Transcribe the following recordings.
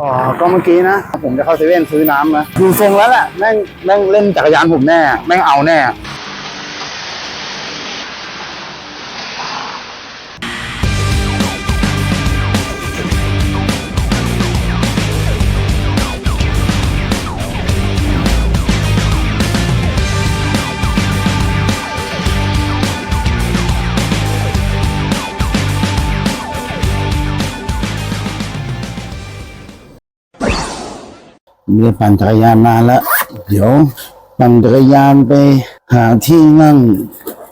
อ๋อ ก็เมื่อกี้นะ ผมจะเข้าเซเว่นซื้อน้ำนะดูทรงแล้วแหละ แม่งแม่งเล่นจักรยานผมแน่ แม่งเอาแน่ ไม่ได้ปั่นจักรยานนานแล้ว เดี๋ยวปั่นจักรยานไปหาที่นั่ง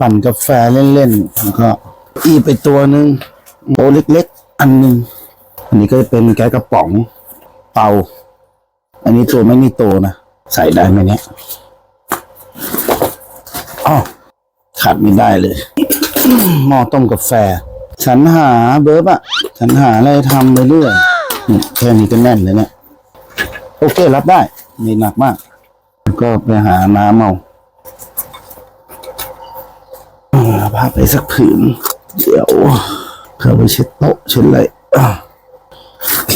ปั่นกาแฟเล่นๆแล้วก็อีไปตัวหนึ่งโอเล็กๆ อันหนึ่งอันนี้ก็เป็นแก๊สกระป๋องเตาอันนี้ตัวไม่นี่โตนะ ใส่ได้ไหมเนี่ยอ๋อขาดไม่ได้เลยหม้อต้มกาแฟ ฉันหาเบิร์บอะฉันหาอะไรทำไปเรื่อยเนี่ยแค่นี้ก็แน่นเลยเนี่ย โอเครับได้ไม่หนักมาก ก็ไปหาน้ำเอาเอาผ้าไปสักผืน เดี๋ยวเข้าไปเช็ดโต๊ะเช็ดอะไรโอเค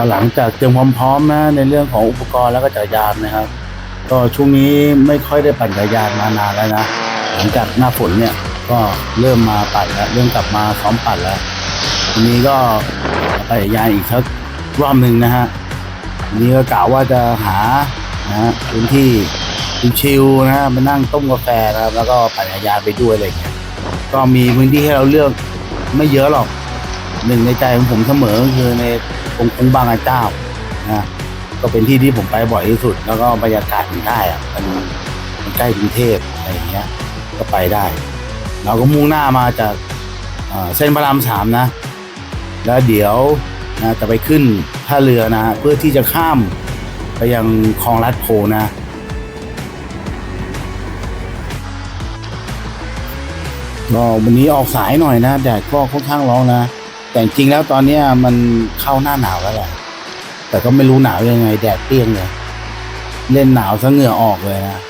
ก็หลังจากเตรียมความพร้อมนะในเรื่องของอุปกรณ์แล้วก็จักรยานนะครับ ก็ช่วงนี้ไม่ค่อยได้ปั่นจักรยานมานานแล้วนะหลังจากหน้าฝนเนี่ยก็เริ่มมาปั่นแล้วเริ่มกลับมาซ้อมปั่นแล้วทีนี้ก็ไปั่นจักรยานอีกสักรอบหนึ่งนะฮะทีนี้ก็กะว่าจะหานะฮะพื้นที่ชิลๆนะฮะมานั่งต้มกาแฟนะครับแล้วก็ปั่นจักรยานไปด้วยอะไรอย่างเงี้ยก็มีพื้นที่ให้เราเลือกไม่เยอะหรอกหนึ่งในใจของผมเสมอคือใน ตรงคุ้งบางกระเจ้านะก็เป็นที่ที่ผมไปบ่อยที่สุด แล้วก็บรรยากาศมันได้อะมันมันใกล้กรุงเทพอะไรอย่างเงี้ย ก็ไปได้ เราก็มุ่งหน้ามาจากเอ่อเส้นพระรามสามนะ แล้วเดี๋ยวนะจะไปขึ้นท่าเรือนะ เพื่อที่จะข้ามไปยังคลองลัดโพนะก็วันนี้ออกสายหน่อยนะแดดก็ค่อนข้างร้อนนะ แต่จริงแล้วตอนนี้มันเข้าหน้าหนาวแล้วแหละแต่ก็ไม่รู้หนาวยังไง แดดเปรี้ยงเลยเล่นหนาวซะเหงื่อออกเลยนะ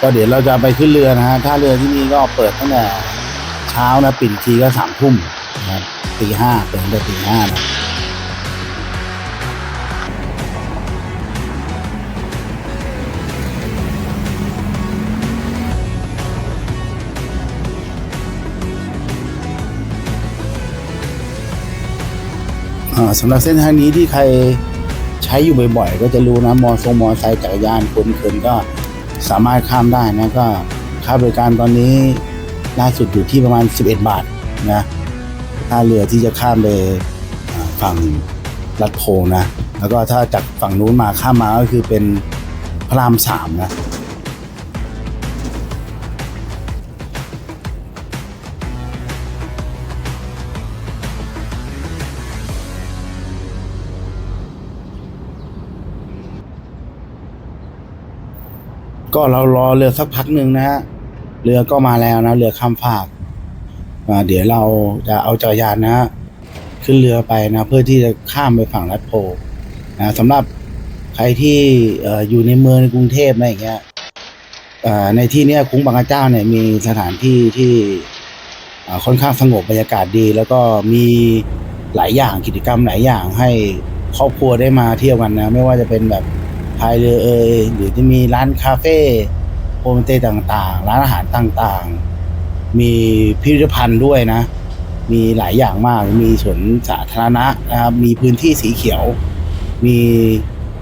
ก็เดี๋ยวเราจะไปขึ้นเรือนะฮะท่าเรือที่นี่ก็เปิดตั้งแต่เช้านะปิดอีกทีก็สามทุ่มนะครับตีห้าเปิดตั้งแต่ตีห้านะ สำหรับเส้นทางนี้ที่ใครใช้อยู่บ่อยๆ ก็จะรู้นะ มอทรงมอไซค์จักรยานคนเขินก็สามารถข้ามได้นะก็ค่าบริการตอนนี้ล่าสุดอยู่ที่ประมาณ 11 บาทนะถ้าเรือที่จะข้ามไปฝั่งลัดโพนะ แล้วก็ถ้าจากฝั่งนู้นมาข้ามมาก็คือเป็นพระรามสามนะ ก็เรารอเรือสักพักหนึ่งนะฮะเรือก็มาแล้วนะ เรือข้ามฟากเดี๋ยวเราจะเอาจักรยานนะฮะขึ้นเรือไปนะ เพื่อที่จะข้ามไปฝั่งลัดโพนะสำหรับใครที่อ่อยู่ในเมืองในกรุงเทพอะไรอย่างเงี้ยในที่นี้คุ้งบางกระเจ้าเนี่ยมีสถานที่ที่ค่อนข้างสงบบรรยากาศดี แล้วก็มีหลายอย่างกิจกรรมหลายอย่างให้ครอบครัวได้มาเที่ยวกันนะ ไม่ว่าจะเป็นแบบ พายเรือเอยหรือจะมีร้านคาเฟ่โฮมสเตย์ต่างๆ ร้านอาหารต่างๆ มีพิพิธภัณฑ์ด้วยนะ มีหลายอย่างมาก มีสวนสาธารณะนะครับ มีพื้นที่สีเขียว มี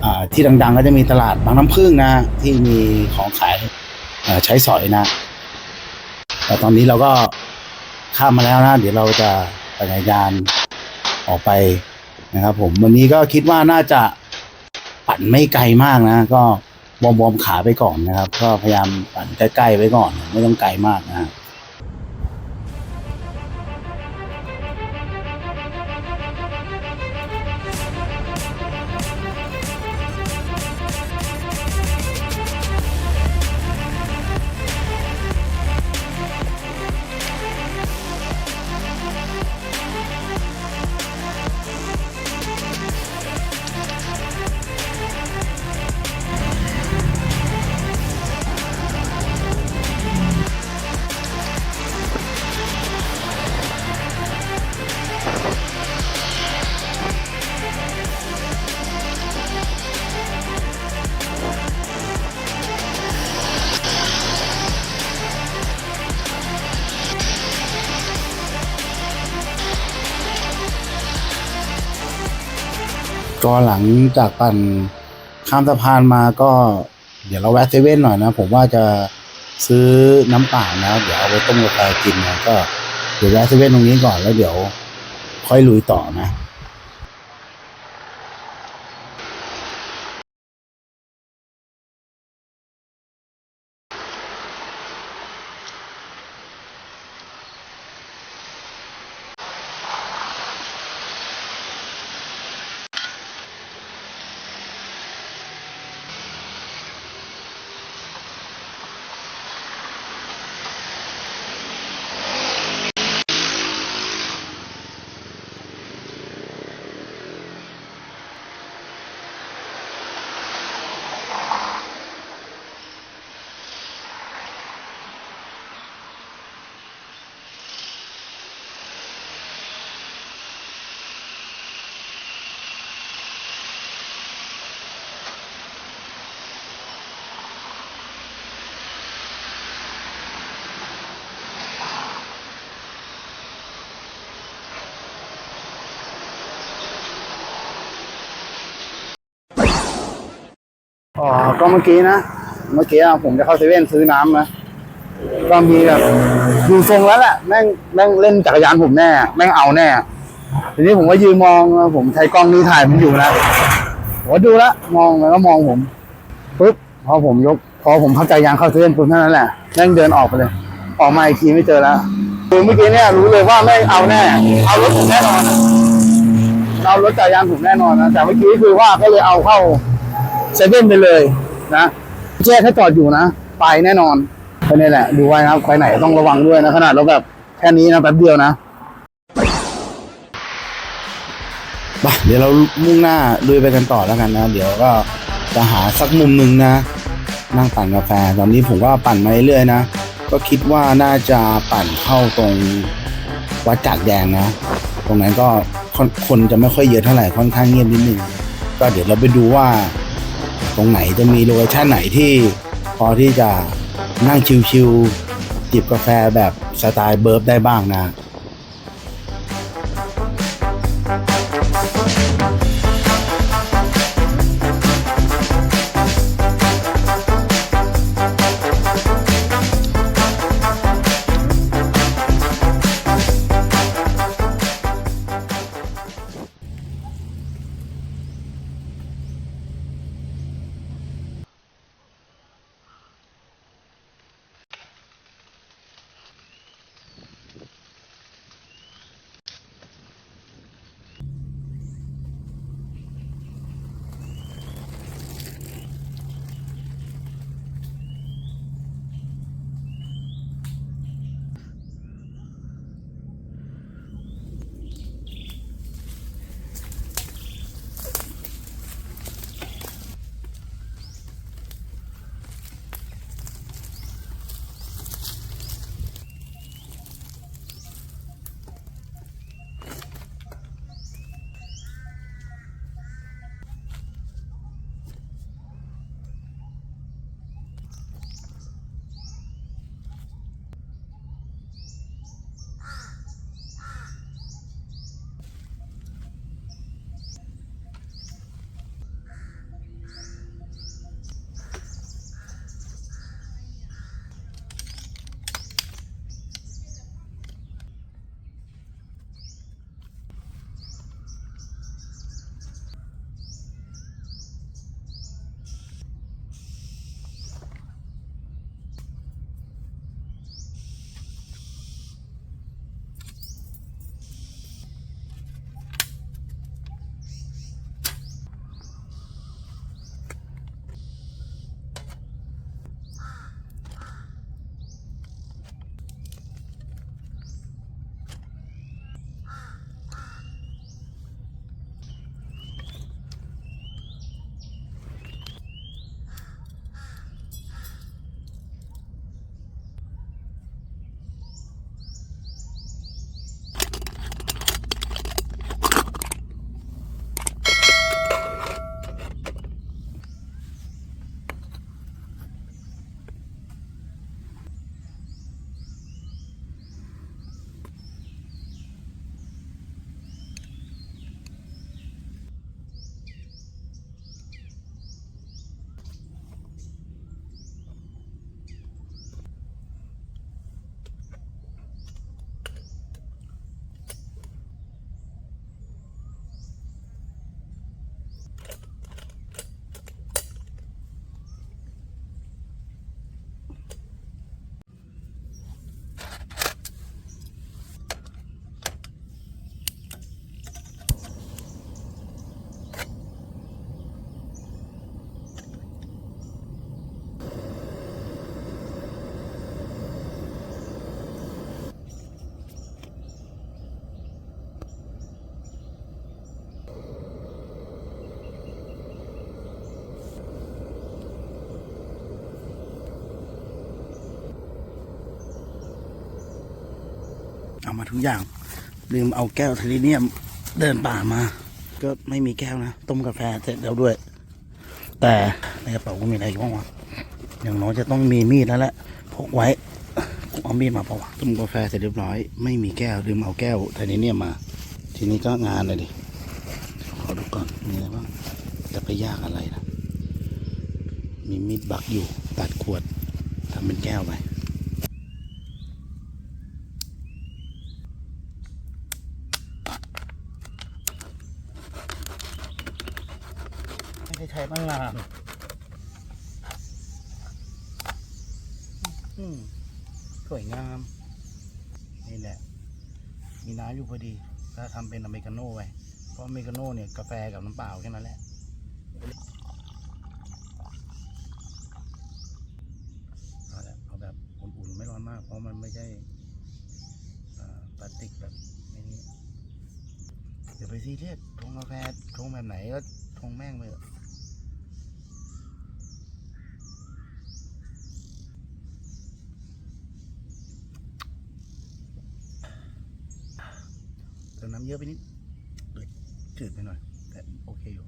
อ่าที่ดังๆ ก็จะมีตลาดบางน้ำพึ่งนะ ที่มีของขายใช้สอยนะ แต่ตอนนี้เราก็ข้ามมาแล้วนะ เดี๋ยวเราจะปั่นจักรยานออกไปนะครับผมวันนี้ก็คิดว่าน่าจะ ปั่นไม่ไกลมากนะ ก็วอร์มๆขาไปก่อนนะครับ ก็พยายามปั่นใกล้ๆไว้ก่อน ไม่ต้องไกลมากนะ ก็หลังจากปั่นข้ามสะพานมาก็ เดี๋ยวเราแวะเซเว่นหน่อยนะ ผมว่าจะซื้อน้ำเปล่านะ เดี๋ยวเอาไปต้มกาแฟกินนะก็เดี๋ยวแวะเซเว่นตรงนี้ก่อนแล้วเดี๋ยวค่อยลุยต่อนะ อ๋อ ก็เมื่อกี้นะ เมื่อกี้ผมจะเข้าเซเว่นซื้อน้ำนะ ก็มีแบบดูทรงแล้วแหละ แม่งแม่งเล่นจักรยานผมแน่ แม่งเอาแน่ ทีนี้ผมก็ยืนมอง ผมใช้กล้องนี้ถ่ายผมอยู่นะผมก็ดูและ มองแล้วก็มองผมปุ๊บ พอผมยก พอผมพักจักรยานเข้าเซเว่นปุ๊บเท่านั้นแหละ แม่งเดินออกไปเลย ออกมาอีกทีไม่เจอแล้วคือเมื่อกี้เนี่ยรู้เลยว่าแม่งเอาแน่ เอารถผมแน่นอนนะเอารถจักรยานผมแน่นอนนะ แต่เมื่อกี้คือว่าก็เลยเอาเข้า เซเว่นไปเลยนะแจ้ถ้าจอดอยู่นะ ไปแน่นอนก็นี่แหละ ดูไว้นะครับไปไหนต้องระวังด้วยนะ ขนาดเราแบบแค่นี้นะแป๊บเดียวนะไปเดี๋ยวเรามุ่งหน้าลุยไปกันต่อแล้วกันนะ เดี๋ยวก็จะหาสักมุมหนึ่งนะ นั่งปั่นกาแฟ ตอนนี้ผมก็ปั่นมาเรื่อยๆนะ ก็คิดว่าน่าจะปั่นเข้าตรงวัดจากแดงนะ ตรงนั้นก็คนคนจะไม่ค่อยเยอะเท่าไหร่ค่อนข้างเงียบนิดนึงก็เดี๋ยวเราไปดูว่า ตรงไหนจะมีโลเคชั่นไหนที่พอที่จะนั่งชิวๆจิบกาแฟแบบสไตล์เบิร์บได้บ้างนะ มาทุกอย่าง ลืมเอาแก้วทริเนียมเดินป่ามา ก็ไม่มีแก้วนะ ต้มกาแฟเสร็จแล้วด้วย แต่ในกระเป๋าก็มีอะไรบ้างวะอย่างน้อยจะต้องมีมีดแล้วแหละพกไว้กเอามีดมาเปล่าวะต้มกาแฟเสร็จเรียบร้อย ไม่มีแก้วลืมเอาแก้วไทเทเนียมมา ทีนี้ก็งานเลยดิขอดูก่อนมีอะไรบ้างจะไปยากอะไรนะมีมีดบักอยู่ตัดขวดทำเป็นแก้วไป ไม่ได้ใช้บ้างล่ะสวยงาม นี่แหละ มีน้ำอยู่พอดี ถ้าทำเป็นอเมริกาโน่ไว้เพราะอเมริกาโน่เนี่ยกาแฟกับน้ำเปล่าแค่นั้นแหละเอาละเอาแบบอุ่นๆ ไม่ร้อนมาก เพราะมันไม่ใช่อ่าพลาสติกแบบนี้เดี๋ยวไปซีเรียสชงกาแฟชงแบบไหนก็ชงแม่งไปเถอะ เยอะไปนิดเลยจืดไปหน่อย แต่โอเคอยู่